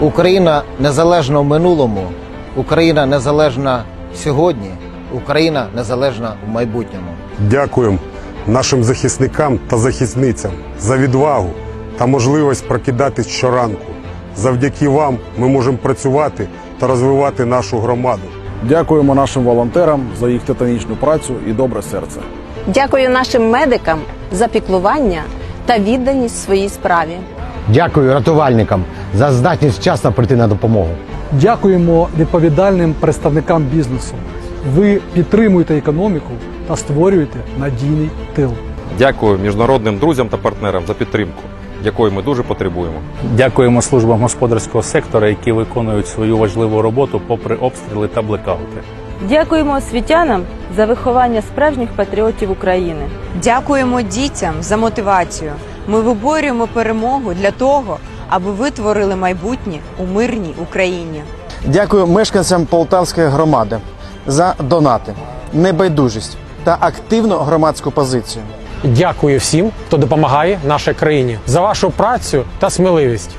Україна незалежна в минулому, Україна незалежна сьогодні, Україна незалежна в майбутньому. Дякуємо нашим захисникам та захисницям за відвагу та можливість прокидатись щоранку. Завдяки вам ми можемо працювати та розвивати нашу громаду. Дякуємо нашим волонтерам за їх титанічну працю і добре серце. Дякую нашим медикам за піклування та відданість своїй справі. Дякую рятувальникам за здатність вчасно прийти на допомогу. Дякуємо відповідальним представникам бізнесу. Ви підтримуєте економіку та створюєте надійний тил. Дякую міжнародним друзям та партнерам за підтримку, якої ми дуже потребуємо. Дякуємо службам господарського сектора, які виконують свою важливу роботу попри обстріли та блекаути. Дякуємо освітянам за виховання справжніх патріотів України. Дякуємо дітям за мотивацію. Ми виборюємо перемогу для того, аби ви творили майбутнє у мирній Україні. Дякую мешканцям Полтавської громади за донати, небайдужість та активну громадську позицію. Дякую всім, хто допомагає нашій країні за вашу працю та сміливість.